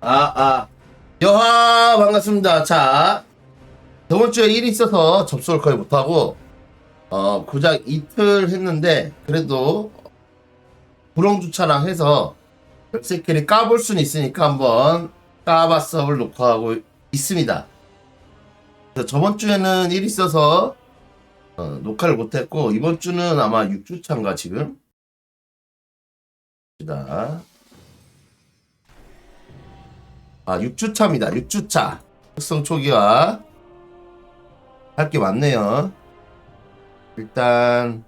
아, 아. 여하, 반갑습니다. 자, 저번 주에 일이 있어서 접속을 거의 못하고, 어, 고작 이틀 했는데, 그래도, 불렁주차랑 해서, 열쇠끼리 까볼 수는 있으니까 한번 까봤어을 녹화하고 있습니다. 저번 주에는 일이 있어서, 어, 녹화를 못했고, 이번 주는 아마 6주차인가, 지금? 자. 아, 6주차입니다. 6주차. 특성 초기화. 할 게 많네요. 일단,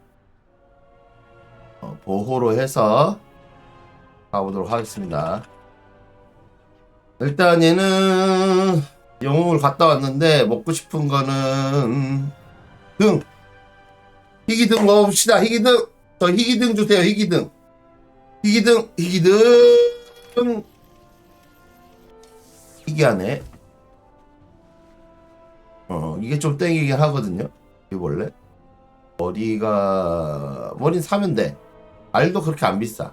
어, 보호로 해서 가보도록 하겠습니다. 일단 얘는 영웅을 갔다 왔는데 먹고 싶은 거는 등! 희귀등 먹어봅시다. 희귀등! 저 희귀등 주세요. 희귀등. 희귀등, 희귀등. 희귀하네. 어, 이게 좀 땡기긴 하거든요. 이 원래. 머리가, 머리는 사면 돼. 알도 그렇게 안 비싸.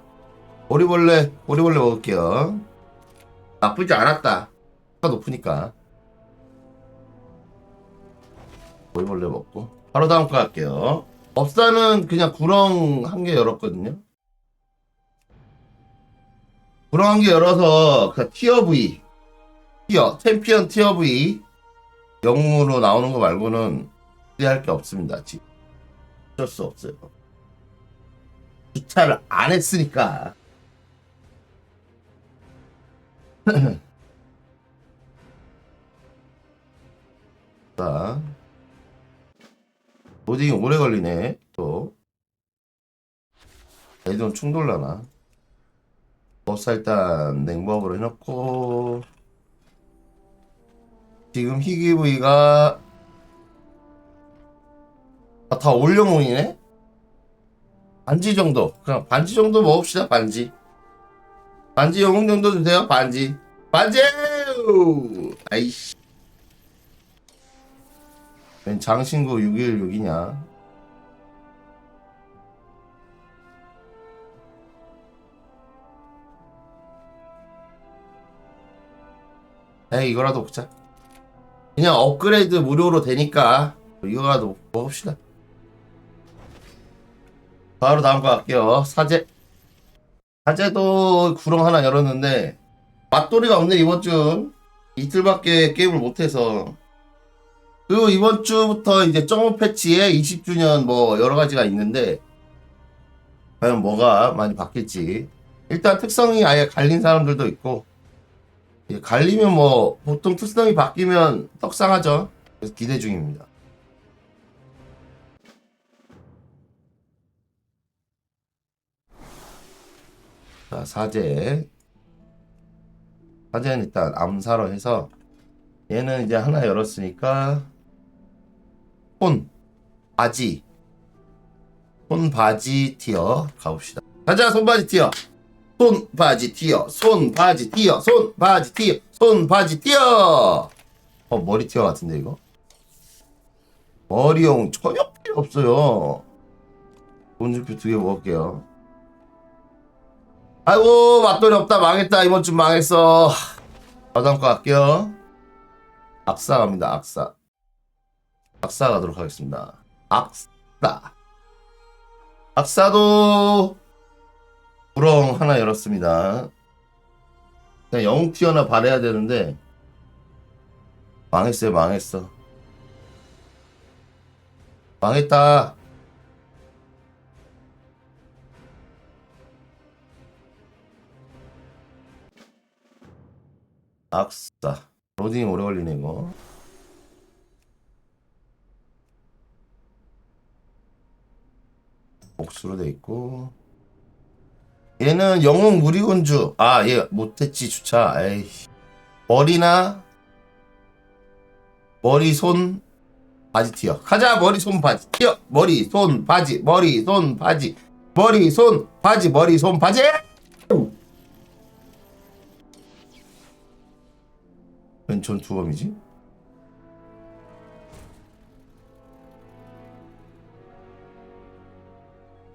머리벌레, 머리벌레 먹을게요. 나쁘지 않았다. 가 높으니까. 머리벌레 먹고. 바로 다음 거 갈게요. 업사는 그냥 구렁 한 개 열었거든요. 구렁 한 개 열어서 그 티어 V 티어 챔피언 티어 V 영웅으로 나오는 거 말고는 기대할 게 없습니다. 지금 어쩔 수 없어요. 주차를 안 했으니까. 자, 로딩이 오래 걸리네. 또 애들 충돌나나? 버스 일단 냉법으로 해놓고 지금 희귀 부위가 아, 다 올영웅이네? 반지 정도. 그냥 반지 정도 먹읍시다 반지. 반지 영웅 정도 주세요 반지. 반지! 아이씨. 웬 장신구 616이냐? 에이 이거라도 먹자 그냥 업그레이드 무료로 되니까 이거라도 먹읍시다. 바로 다음 거 갈게요. 사제. 사제도 구렁 하나 열었는데 맛돌이가 없네 이번 주. 이틀밖에 게임을 못해서. 그리고 이번 주부터 이제 점프 패치에 20주년 뭐 여러 가지가 있는데 과연 뭐가 많이 바뀔지. 일단 특성이 아예 갈린 사람들도 있고 예, 갈리면 뭐 보통 특성이 바뀌면 떡상하죠. 그래서 기대 중입니다. 자 사제 사제는 일단 암사로 해서 얘는 이제 하나 열었으니까 손 바지 손 바지 티어 가봅시다. 가자 손 바지 티어. 손 바지 튀어. 손 바지 튀어. 손 바지 튀어. 손 바지 튀어. 어 머리 튀어 같은데 이거? 머리용 전혀 필요 없어요. 돈주표 두개 먹을게요. 아이고 맛돌이 없다. 망했다. 이번 주 망했어. 거 갈게요. 악사 갑니다. 악사. 악사 가도록 하겠습니다. 악사. 악사도 구렁 하나 열었습니다. 그냥 영웅 티어나 바래야 되는데 망했어요 망했어. 망했다. 악사. 로딩이 오래 걸리네 이거. 복수로 돼 있고 얘는 영웅 무리군주. 아, 얘 못했지 주차. 에이. 머리나 머리 손 바지 튀어. 가자 머리 손 바지 튀어. 머리 손 바지 머리 손 바지 머리 손 바지 머리 손 바지. 왼손 두 범이지?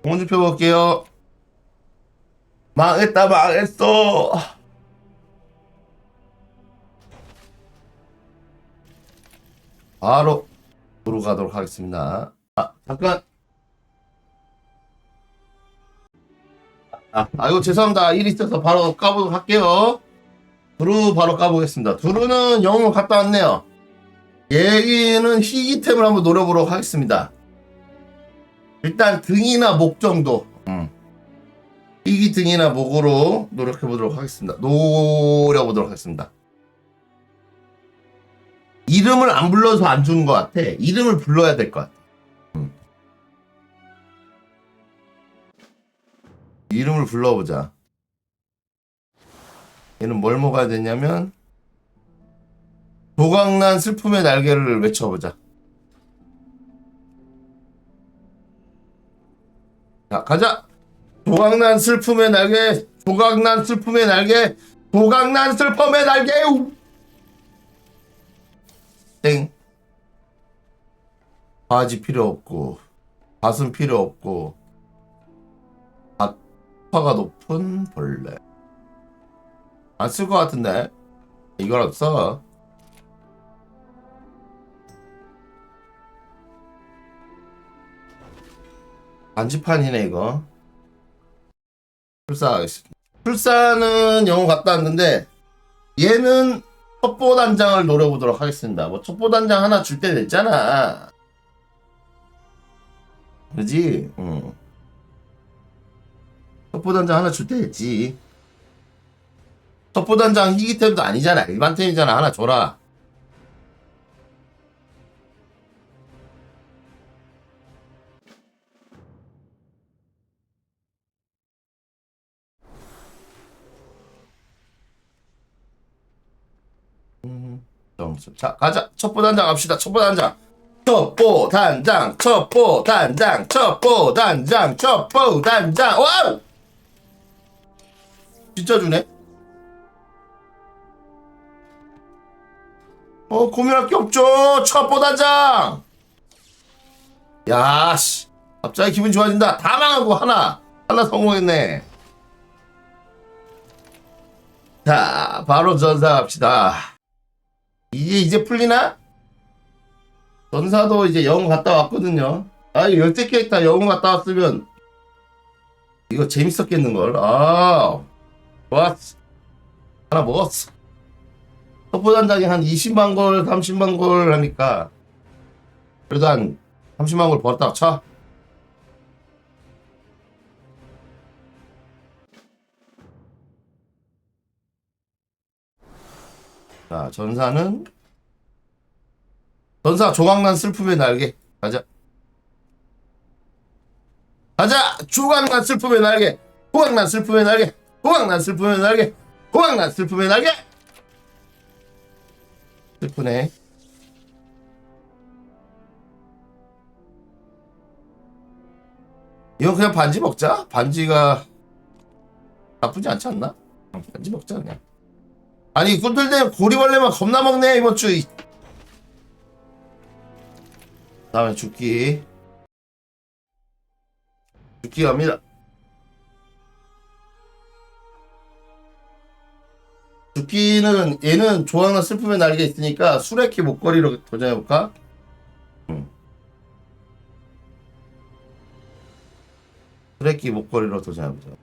공주표 볼게요. 망했다 망했어. 바로 들어가도록 하겠습니다. 아 잠깐. 아, 아이고 죄송합니다. 일 있어서 바로 까보도록 할게요. 두루 바로 까보겠습니다. 두루는 영웅을 갖다 왔네요. 얘기는 희귀템을 한번 노려보도록 하겠습니다. 일단 등이나 목 정도. 음. 희귀 등이나 목으로 노력해 보도록 하겠습니다. 노려보도록 하겠습니다. 이름을 안 불러서 안 주는 것 같아. 이름을 불러야 될 것 같아. 음. 이름을 불러보자. 얘는 뭘 먹어야 되냐면 조각난 슬픔의 날개를 외쳐보자. 자, 가자. 조각난 슬픔의 날개, 조각난 슬픔의 날개, 조각난 슬픔의 날개. 우! 땡. 바지 필요 없고, 가슴 필요 없고, 아파가 높은 벌레. 안 쓸 것 같은데? 이건 없어. 반지판이네, 이거. 출사하겠습니다. 출사는 영어 갔다 왔는데, 얘는 첩보 단장을 노려보도록 하겠습니다. 뭐 첩보 단장 하나 줄 때 됐잖아. 그지? 응. 첩보 단장 하나 줄 때 됐지. 첩보 단장 희귀템도 아니잖아. 일반 템이잖아. 하나 줘라. 점수. 자, 가자. 첩보 단장 갑시다. 첩보 단장. 첩보 단장, 첩보 단장, 첩보 단장, 첩보 단장. 와우! 진짜 주네. 어, 고민할 게 없죠. 첩보 단장. 야, 씨. 갑자기 기분 좋아진다. 다 망하고 하나. 하나 성공했네. 자, 바로 전사 갑시다. 이게 이제 풀리나? 전사도 이제 영웅 갔다 왔거든요. 아, 열대 캐릭터 영웅 갔다 왔으면 이거 재밌었겠는걸. 아, 좋았어. 하나 먹었어. 첩보 단장이 한 20만 골, 30만 골 하니까 그래도 한 30만 골 벌었다가 쳐. 자, 전사는 전사 조각난 슬픔의 날개. 가자. 가자! 조각난 슬픔의 날개. 조각난 슬픔의 날개. 조각난 슬픔의 날개. 조각난 슬픔의 날개. 슬프네. 이건 그냥 반지 먹자. 반지가 나쁘지 않지 않나? 어, 반지 먹자 그냥 아니 꿀들대 고리벌레만 겁나 먹네 이번 주 다음에 죽기 죽기 갑니다 죽기는 얘는 조항나 슬픔의 날개 있으니까 수레키 목걸이로 도전해볼까? 응. 수레키 목걸이로 도전해보자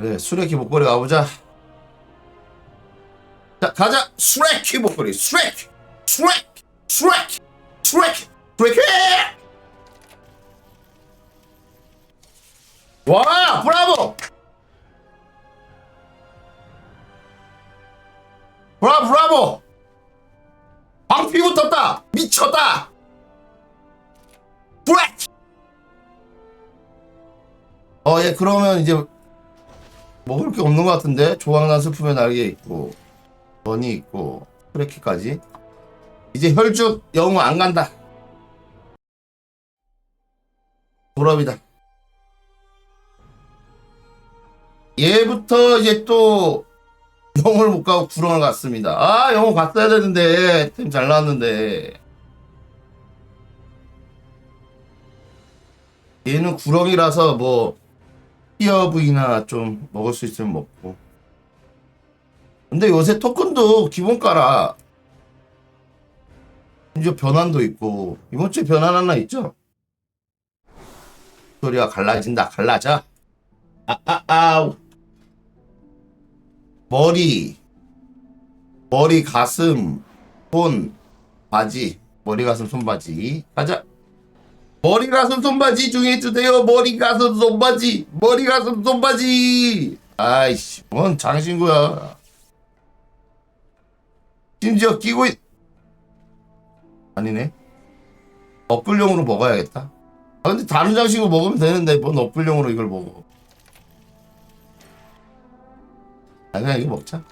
그래 수레키 목걸이 가보자. 자 가자. 수레키 목걸이 수레키 수레키 수레키 수레키 수레키 와 브라보! 브라 브라보! 방피 붙었다. 미쳤다. 브레이크 어예 그러면 이제 먹을 게 없는 것 같은데? 조각난 슬픔의 날개 있고 원이 있고 트래키까지. 이제 혈죽 영웅 안 간다. 졸업이다. 얘부터 이제 또 영을 못 가고 구렁을 갔습니다. 아 영어 갔어야 되는데 템 잘 나왔는데. 얘는 구렁이라서 뭐 티어브이나 좀 먹을 수 있으면 먹고. 근데 요새 토큰도 기본가라. 이제 변환도 있고. 이번 주에 변환 하나 있죠? 소리가 갈라진다. 갈라져. 아아아 머리. 머리 가슴 손 바지. 머리 가슴 손 바지. 가자 머리 가슴 손바지 중에 주세요? 머리 가슴 손바지. 머리 가슴 손바지. 아이씨 뭔 장신구야. 심지어 끼고 있 아니네. 업글용으로 먹어야겠다. 아 근데 다른 장식으로 먹으면 되는데 뭔 업글용으로 이걸 먹어. 아 그냥 이거 먹자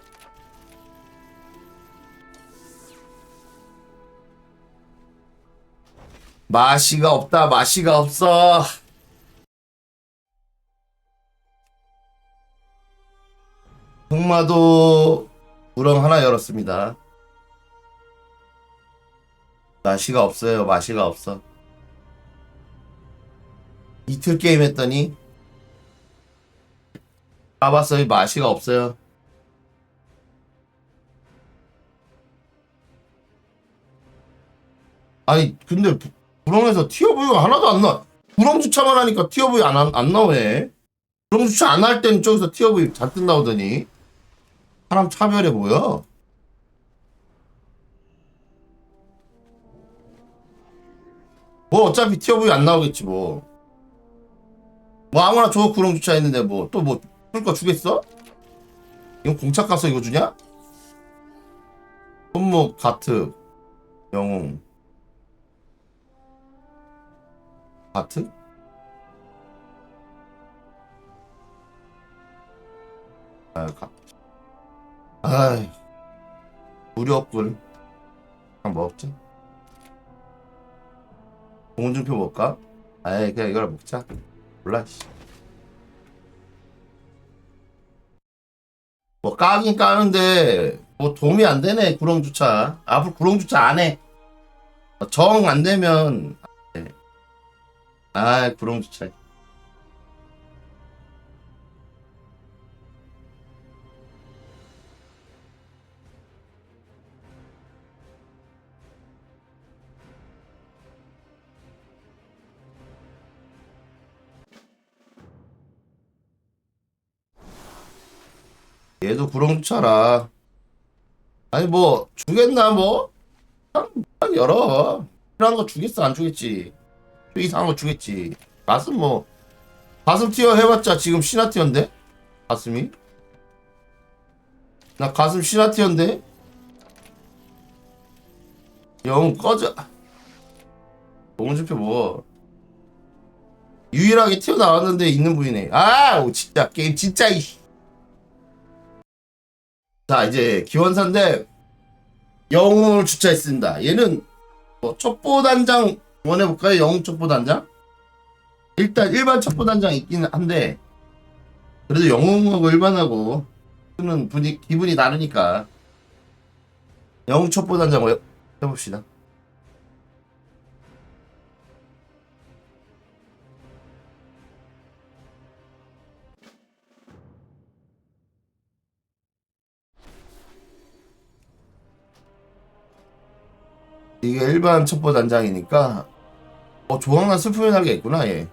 맛이가 없다 맛이가 없어. 흑마도 우렁 하나 열었습니다. 맛이가 없어요 맛이가 없어. 이틀 게임 했더니 까봤어요 맛이가 없어요. 아니 근데 부- 부렁에서 티어브이가 하나도 안 나. 부렁 주차만 하니까 티어브이 안, 안, 안 나오네. 부렁 주차 안 할 때는 저기서 티어브이 잔뜩 나오더니 사람 차별해 뭐야? 뭐 어차피 티어브이 안 나오겠지 뭐. 뭐 아무나 저 구렁 주차 했는데 뭐 또뭐쓸거 주겠어? 이거 공착 가서 이거 주냐? 손목 가트 영웅 가트? 아, 가. 아이, 무력불. 그냥 먹자. 공준표 먹을까? 아이, 그냥 이걸 먹자. 몰라, 씨. 뭐, 까긴 까는데, 뭐, 도움이 안 되네, 구렁주차. 앞으로 구렁주차 안 해. 정 안 되면, 아, 구렁 주차. 얘도 구렁 주차라. 아니 뭐 주겠나 뭐? 그냥, 그냥 열어. 필요한 거 주겠어 안 주겠지. 또 이상한 거 주겠지. 가슴 뭐 가슴 티어 해봤자 지금 신화 티어인데? 가슴이? 나 가슴 신화 티어인데? 영 꺼져. 봉준표 뭐? 유일하게 튀어 나왔는데 있는 분이네. 아 오, 진짜 게임 진짜 이씨. 자 이제 기원사인데 영웅을 주차했습니다. 얘는 뭐 첩보 단장 원해볼까요 영웅 첩보 단장 일단 일반 첩보 단장 있기는 한데 그래도 영웅하고 일반하고 쓰는 분이 기분이 다르니까 영웅 첩보 단장 해- 해봅시다. 이게 일반 첩보 단장이니까 어 조항난 슬픔의 날개 있구나 얘.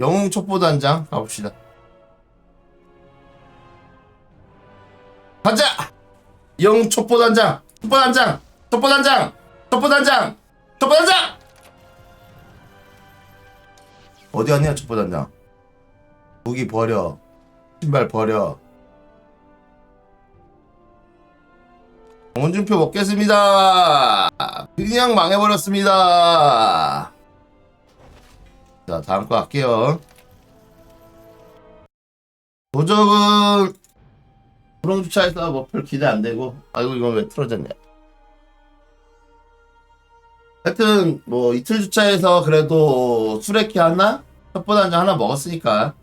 영웅 첩보 단장 가봅시다. 가자! 영웅 첩보 단장, 첩보 단장, 첩보 단장, 첩보 단장, 첩보 단장. 어디 갔냐 첩보 단장? 무기 버려, 신발 버려. 원준표 먹겠습니다. 그냥 망해버렸습니다. 자, 다음 거 할게요. 도적은 구렁 주차해서 뭐별 기대 안 되고, 아이고 이건 왜 틀어졌냐. 하여튼 뭐 이틀 주차해서 그래도 수레키 하나, 첩보 단장 하나 먹었으니까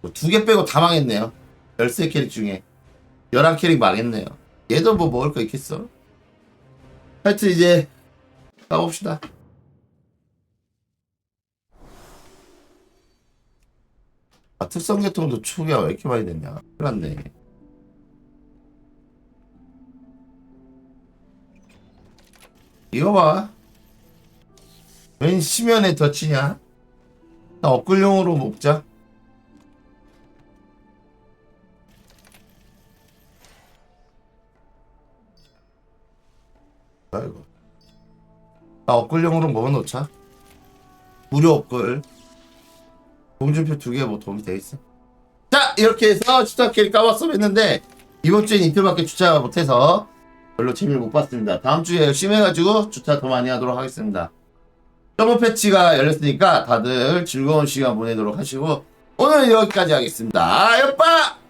뭐 두개 빼고 다 망했네요. 13캐릭 중에 11캐릭 망했네요. 얘도 뭐 먹을 거 있겠어. 하여튼 이제 가봅시다. 아, 특성계통도 추가 왜 이렇게 많이 됐냐. 큰일 났네. 이거 봐. 웬 심연에 덧치냐? 나 업글용으로 먹자. 나 업글용으로 먹어놓자. 무료 업글. 공준표 두 개 뭐 도움이 돼 있어. 자 이렇게 해서 주차길 까봤어 했는데 이번 주엔 이틀밖에 주차 못해서 별로 재미를 못 봤습니다. 다음 주에 열심히 해가지고 주차 더 많이 하도록 하겠습니다. 서버 패치가 열렸으니까 다들 즐거운 시간 보내도록 하시고 오늘 여기까지 하겠습니다. 아, 여빠!